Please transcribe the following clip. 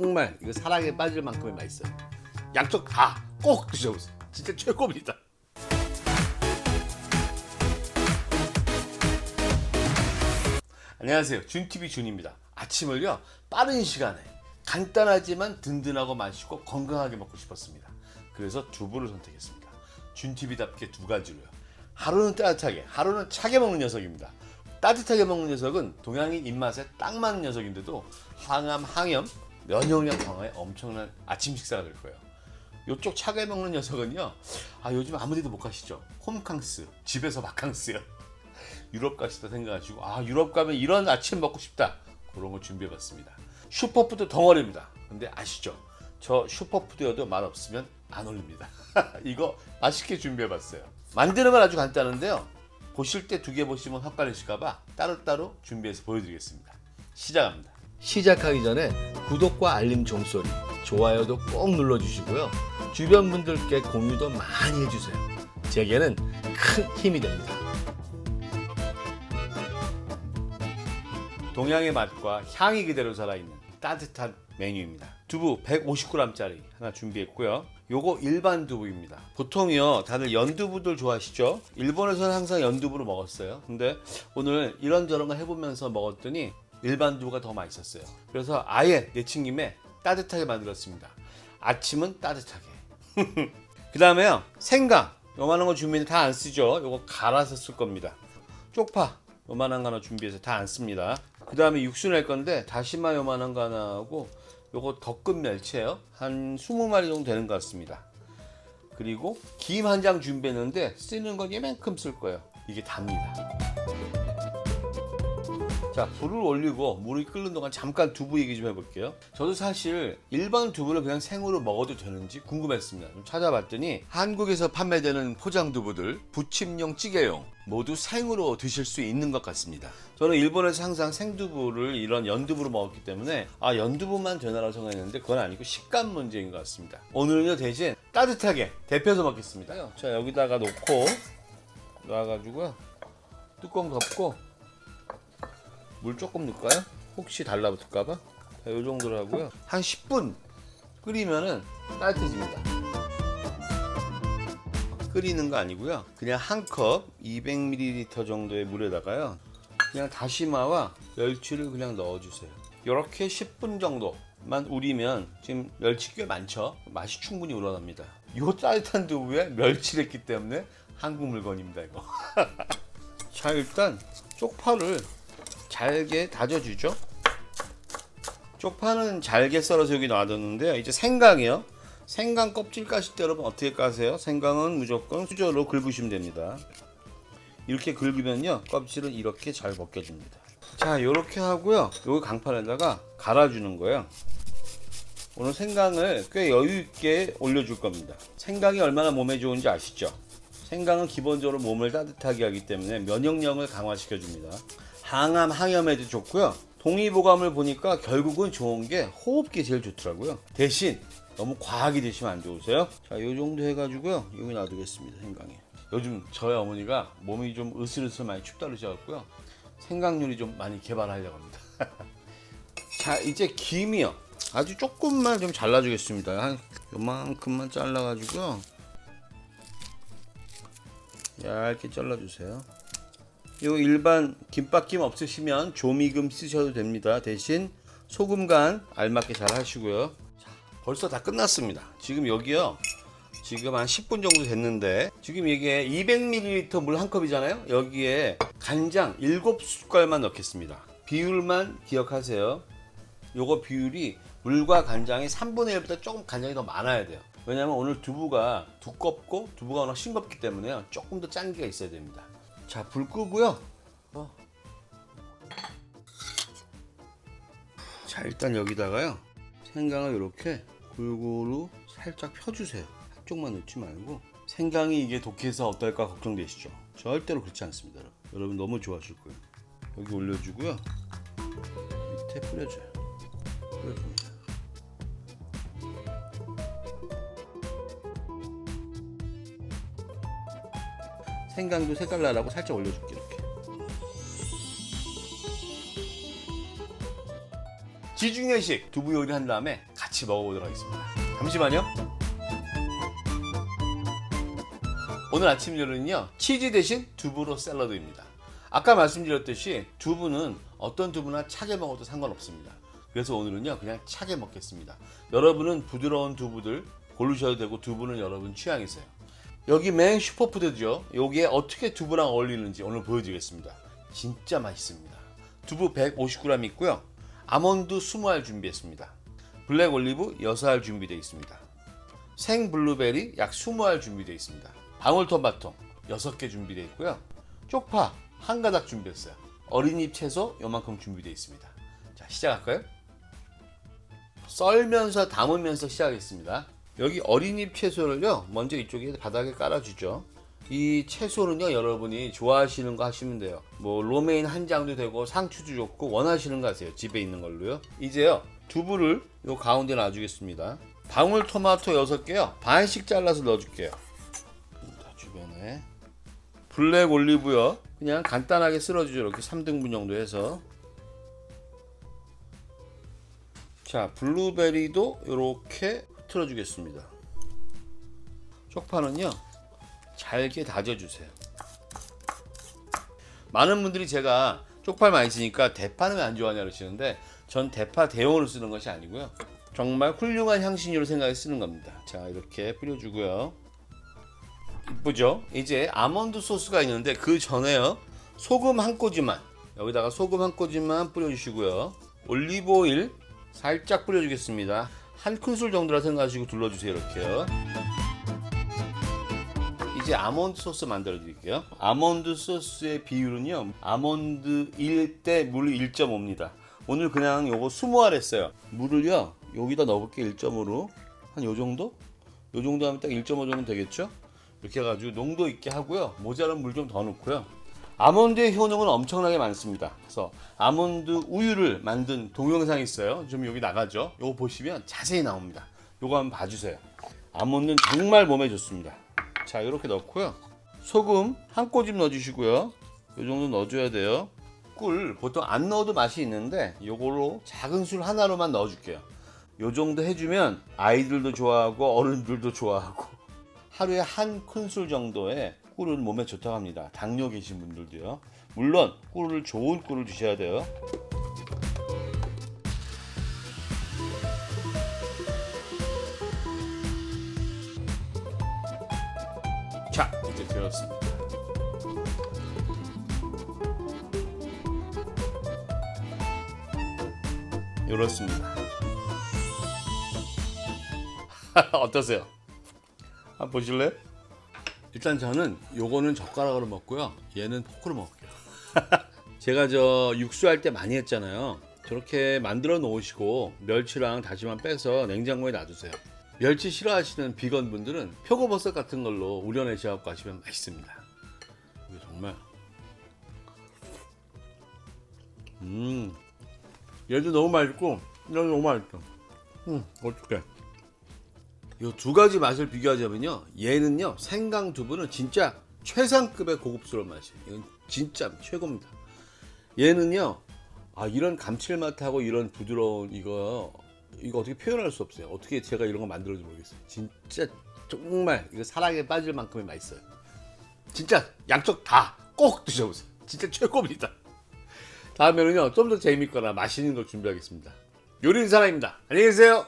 정말 이거 사랑에 빠질 만큼의 맛있어요. 양쪽 다 꼭 드셔보세요. 진짜 최고입니다. 안녕하세요. 준TV 준입니다. 아침을요, 빠른 시간에 간단하지만 든든하고 맛있고 건강하게 먹고 싶었습니다. 그래서 두부를 선택했습니다. 준TV답게 두 가지로요. 하루는 따뜻하게, 하루는 차게 먹는 녀석입니다. 따뜻하게 먹는 녀석은 동양인 입맛에 딱 맞는 녀석인데도 항암, 항염, 면역력 강화에 엄청난 아침 식사가 될 거예요. 요쪽 차게 먹는 녀석은요. 아 요즘 아무데도 못 가시죠. 홈캉스, 집에서 바캉스요. 유럽 가시다 생각하시고 아 유럽 가면 이런 아침 먹고 싶다 그런 거 준비해봤습니다 슈퍼푸드 덩어리입니다 근데 아시죠 저 슈퍼푸드여도 맛 없으면 안 올립니다 이거 맛있게 준비해봤어요 만드는 건 아주 간단한데요 보실 때 두 개 보시면 헷갈리실까봐 따로따로 준비해서 보여드리겠습니다 시작합니다 시작하기 전에 구독과 알림 종소리 좋아요도 꼭 눌러주시고요 주변 분들께 공유도 많이 해주세요 제게는 큰 힘이 됩니다 동양의 맛과 향이 그대로 살아있는 따뜻한 메뉴입니다. 두부 150g짜리 하나 준비했고요. 요거 일반 두부입니다. 보통이요 다들 연두부들 좋아하시죠? 일본에서는 항상 연두부를 먹었어요. 근데 오늘 이런저런 거 해보면서 먹었더니 일반 두부가 더 맛있었어요. 그래서 아예 내친김에 따뜻하게 만들었습니다. 아침은 따뜻하게. 그 다음에요 생강 요만한 거 준비는 다 안 쓰죠. 요거 갈아서 쓸 겁니다. 쪽파 요만한 거 하나 준비해서 다 안 씁니다. 그 다음에 육수 낼 건데 다시마 요만한 거 하나 하고 요거 덕근 멸치예요. 한 20마리 정도 되는 것 같습니다. 그리고 김 한 장 준비했는데 쓰는 건 이만큼 쓸 거예요. 이게 답니다. 자, 불을 올리고 물이 끓는 동안 잠깐 두부 얘기 좀 해볼게요. 저도 사실 일반 두부를 그냥 생으로 먹어도 되는지 궁금했습니다. 좀 찾아봤더니 한국에서 판매되는 포장 두부들, 부침용, 찌개용 모두 생으로 드실 수 있는 것 같습니다. 저는 일본에서 항상 생두부를 이런 연두부로 먹었기 때문에 아 연두부만 되나라고 생각했는데 그건 아니고 식감 문제인 것 같습니다. 오늘은요 대신 따뜻하게 데펴서 먹겠습니다. 자 여기다가 놓고 놔가지고요 뚜껑 덮고 물 조금 넣을까요? 혹시 달라붙을까봐? 자, 요 정도로 하고요. 한 10분 끓이면은 따뜻해집니다. 끓이는 거 아니고요. 그냥 한 컵 200ml 정도의 물에다가요. 그냥 다시마와 멸치를 그냥 넣어주세요. 이렇게 10분 정도만 우리면 지금 멸치 꽤 많죠? 맛이 충분히 우러납니다. 이 따뜻한 두부에 멸치를 했기 때문에 한국 물건입니다, 이거. 자, 일단 쪽파를 잘게 다져주죠. 쪽파는 잘게 썰어서 여기 놔뒀는데요. 이제 생강이요. 생강 껍질 까실 때 여러분 어떻게 까세요? 생강은 무조건 수저로 긁으시면 됩니다. 이렇게 긁으면요 껍질은 이렇게 잘 벗겨집니다. 자 이렇게 하고요. 요거 강판에다가 갈아주는 거예요. 오늘 생강을 꽤 여유 있게 올려줄 겁니다. 생강이 얼마나 몸에 좋은지 아시죠? 생강은 기본적으로 몸을 따뜻하게 하기 때문에 면역력을 강화시켜 줍니다. 항암, 항염에도 좋고요. 동의보감을 보니까 결국은 좋은 게 호흡기 제일 좋더라고요. 대신 너무 과하게 드시면 안 좋으세요. 자, 요 정도 해가지고요. 여기 놔두겠습니다. 생강에. 요즘 저희 어머니가 몸이 좀 으슬으슬 많이 춥다 그러셔갖고요. 생강률이 좀 많이 개발하려고 합니다. 자, 이제 김이요. 아주 조금만 좀 잘라주겠습니다. 한 요만큼만 잘라가지고요. 얇게 잘라주세요. 요 일반 김밥김 없으시면 조미금 쓰셔도 됩니다. 대신 소금 간 알맞게 잘 하시고요. 자, 벌써 다 끝났습니다. 지금 여기요. 지금 한 10분 정도 됐는데 지금 이게 200ml 물 한 컵이잖아요. 여기에 간장 7숟갈만 넣겠습니다. 비율만 기억하세요. 요거 비율이 물과 간장이 3분의 1보다 조금 간장이 더 많아야 돼요. 왜냐면 오늘 두부가 두껍고 두부가 워낙 싱겁기 때문에요. 조금 더 짠기가 있어야 됩니다. 자, 불 끄고요. 어. 자, 일단 여기다가요. 생강을 이렇게 골고루 살짝 펴주세요. 한쪽만 넣지 말고. 생강이 이게 독해서 어떨까 걱정되시죠? 절대로 그렇지 않습니다. 여러분. 여러분 너무 좋아하실 거예요. 여기 올려주고요. 밑에 뿌려줘요. 뿌려줍니다. 생강도 색깔 나라고 살짝 올려줄게 이렇게. 지중해식 두부 요리 한 다음에 같이 먹어보도록 하겠습니다. 잠시만요. 오늘 아침 요리는요 치즈 대신 두부로 샐러드입니다. 아까 말씀드렸듯이 두부는 어떤 두부나 차게 먹어도 상관없습니다. 그래서 오늘은요 그냥 차게 먹겠습니다. 여러분은 부드러운 두부들 고르셔도 되고 두부는 여러분 취향이세요. 여기 맨 슈퍼푸드죠. 여기에 어떻게 두부랑 어울리는지 오늘 보여드리겠습니다. 진짜 맛있습니다. 두부 150g 있고요. 아몬드 20알 준비했습니다. 블랙 올리브 6알 준비되어 있습니다. 생 블루베리 약 20알 준비되어 있습니다. 방울토마토 6개 준비되어 있고요. 쪽파 한 가닥 준비했어요. 어린잎 채소 요만큼 준비되어 있습니다. 자, 시작할까요? 썰면서 담으면서 시작하겠습니다. 여기 어린잎 채소를요, 먼저 이쪽에 바닥에 깔아주죠. 이 채소는요, 여러분이 좋아하시는 거 하시면 돼요. 뭐, 로메인 한 장도 되고, 상추도 좋고, 원하시는 거 하세요. 집에 있는 걸로요. 이제요, 두부를 요 가운데 놔주겠습니다. 방울토마토 6개요, 반씩 잘라서 넣어줄게요. 자, 주변에. 블랙 올리브요. 그냥 간단하게 쓸어주죠. 이렇게 3등분 정도 해서. 자, 블루베리도 이렇게 틀어주겠습니다. 쪽파는요, 잘게 다져주세요. 많은 분들이 제가 쪽파를 많이 쓰니까 대파는 왜안 좋아하냐 그러시는데 전 대파 대용으로 쓰는 것이 아니고요. 정말 훌륭한 향신료로 생각해 쓰는 겁니다. 자, 이렇게 뿌려주고요. 이쁘죠? 이제 아몬드 소스가 있는데 그 전에요. 소금 한 꼬집만 여기다가 소금 한 꼬집만 뿌려주시고요. 올리브 오일 살짝 뿌려주겠습니다. 한 큰술 정도라 생각하시고 둘러주세요. 이렇게요. 이제 아몬드 소스 만들어 드릴게요. 아몬드 소스의 비율은요. 아몬드 1대 물 1.5입니다. 오늘 그냥 요거 20알 했어요. 물을요. 여기다 넣어볼게요. 1.5로. 한 요 정도? 요 정도 하면 딱 1.5 정도 되겠죠? 이렇게 해가지고 농도 있게 하고요. 모자란 물 좀 더 넣고요. 아몬드의 효능은 엄청나게 많습니다. 그래서 아몬드 우유를 만든 동영상이 있어요. 좀 여기 나가죠. 요거 보시면 자세히 나옵니다. 요거 한번 봐주세요. 아몬드는 정말 몸에 좋습니다. 자, 이렇게 넣고요. 소금 한 꼬집 넣어주시고요. 요 정도 넣어줘야 돼요. 꿀 보통 안 넣어도 맛이 있는데 요걸로 작은 술 하나로만 넣어줄게요. 요 정도 해주면 아이들도 좋아하고 어른들도 좋아하고 하루에 한 큰술 정도의 꿀은 몸에 좋다고 합니다. 당뇨 계신 분들도요. 물론 꿀을 좋은 꿀을 드셔야 돼요. 자, 이제 되었습니다. 이렇습니다. 어떠세요? 한번 보실래요? 일단 저는 요거는 젓가락으로 먹고요. 얘는 포크로 먹을게요. 제가 저 육수할 때 많이 했잖아요. 저렇게 만들어 놓으시고 멸치랑 다시마 빼서 냉장고에 놔두세요. 멸치 싫어하시는 비건 분들은 표고버섯 같은 걸로 우려내셔 갖고 하시면 맛있습니다. 이거 정말 음 얘도 너무 맛있고 얘도 너무 맛있어. 음 어떡해. 이 두 가지 맛을 비교하자면요. 얘는요 생강 두부는 진짜 최상급의 고급스러운 맛이에요. 이건 진짜 최고입니다. 얘는요 아 이런 감칠맛하고 이런 부드러운 이거 이거 어떻게 표현할 수 없어요. 어떻게 제가 이런 거 만들어지 모르겠어요. 진짜 정말 이거 사랑에 빠질 만큼의 맛있어요. 진짜 양쪽 다 꼭 드셔보세요. 진짜 최고입니다. 다음에는요 좀 더 재밌거나 맛있는 걸 준비하겠습니다. 요리는 사람입니다. 안녕히 계세요.